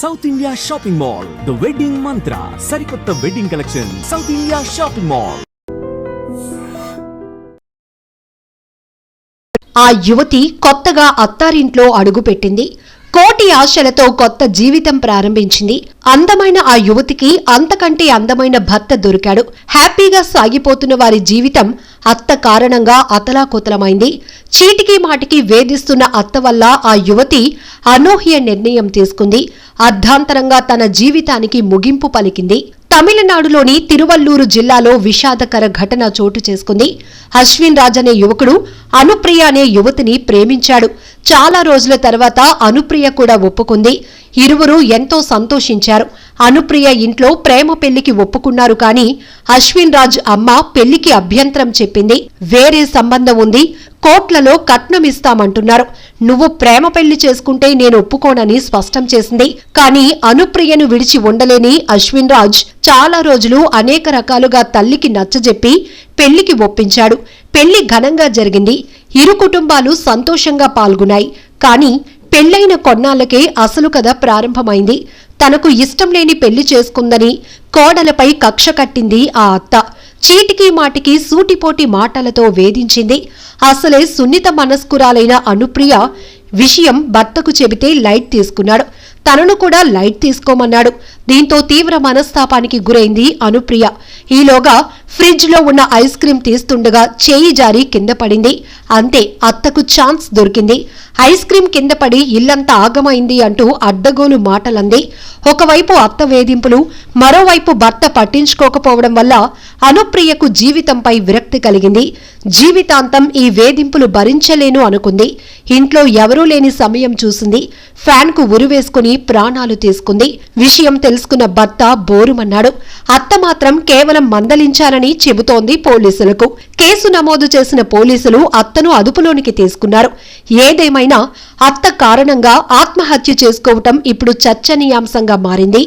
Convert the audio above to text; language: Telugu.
South India shopping mall the wedding Mantra సరికొత్త wedding collection South India shopping mall ఆ యువతి కొత్తగా అత్తారింట్లో అడుగుపెట్టింది. కోటి ఆశలతో కొత్త జీవితం ప్రారంభించింది. అందమైన ఆ యువతికి అంతకంటే అందమైన భర్త దొరికాడు. హ్యాపీగా సాగిపోతున్న వారి జీవితం అత్త కారణంగా అతలాకుతలమైంది. చీటికి మాటికి వేధిస్తున్న అత్త వల్ల ఆ యువతి అనూహ్య నిర్ణయం తీసుకుంది. అర్ధాంతరంగా తన జీవితానికి ముగింపు పలికింది. తమిళనాడులోని తిరువల్లూరు జిల్లాలో విషాదకర ఘటన చోటు చేసుకుంది. అశ్విన్ రాజ్ అనే యువకుడు అనుప్రియ అనే యువతిని ప్రేమించాడు. చాలా రోజుల తర్వాత అనుప్రియ కూడా ఒప్పుకుంది. ఇరువురు ఎంతో సంతోషించారు. అనుప్రియ ఇంట్లో ప్రేమ పెళ్ళికి ఒప్పుకున్నారు కానీ అశ్విన్ రాజ్ అమ్మ పెళ్ళికి అభ్యంతరం చెప్పింది. వేరే సంబంధం ఉంది. కోట్లలో కట్నం ఇస్తామంటున్నారు. నువ్వు ప్రేమ పెళ్ళి చేసుకుంటే నేను ఒప్పుకోనని స్పష్టం చేసింది. కానీ అనుప్రియను విడిచి ఉండలేని అశ్విన్ రాజ్ చాలా రోజులు అనేక రకాలుగా తల్లికి నచ్చజెప్పి పెళ్ళికి ఒప్పించాడు. పెళ్ళి ఘనంగా జరిగింది. ఇరు కుటుంబాలు సంతోషంగా పాల్గొన్నాయి. కానీ పెళ్ళైన కొన్నాళ్ళకే అసలు కథ ప్రారంభమైంది. తనకు ఇష్టం లేని పెళ్ళి చేసుకుందని కోడలపై కక్ష కట్టింది ఆ అత్త. చీటికి మాటికి సూటిపోటి మాటలతో వేధించింది. అసలే సున్నిత మనస్కురాలైన అనుప్రియ విషయం భర్తకు చెబితే లైట్ తీసుకున్నాడు. తనను కూడా లైట్ తీసుకోమన్నాడు. దీంతో తీవ్ర మనస్తాపానికి గురైంది అనుప్రియ. ఈలోగా ఫ్రిడ్జ్లో ఉన్న ఐస్ క్రీం తీస్తుండగా చేయి జారి కింద పడింది. అంతే అత్తకు ఛాన్స్ దొరికింది. ఐస్ క్రీం కింద పడి ఇల్లంతా ఆగమైంది అంటూ అడ్డగోలు మాటలంది. ఒకవైపు అత్త వేధింపులు మరోవైపు భర్త పట్టించుకోకపోవడం వల్ల అనుప్రియకు జీవితంపై విరక్తి కలిగింది. జీవితాంతం ఈ వేధింపులు భరించలేను అనుకుంది. ఇంట్లో ఎవరూ లేని సమయం చూసింది. ఫ్యాన్కు ఉరివేసుకుని ప్రాణాలు తీసుకుంది. విషయం తెలుసుకున్న భర్త బోరుమన్నాడు. అత్త మాత్రం కేవలం మందలించానని చెబుతోంది పోలీసులకు. కేసు నమోదు చేసిన పోలీసులు అత్తను అదుపులోనికి తీసుకున్నారు. ఏదేమైనా అత్త కారణంగా ఆత్మహత్య చేసుకోవటం ఇప్పుడు చర్చనీయాంశంగా మారింది.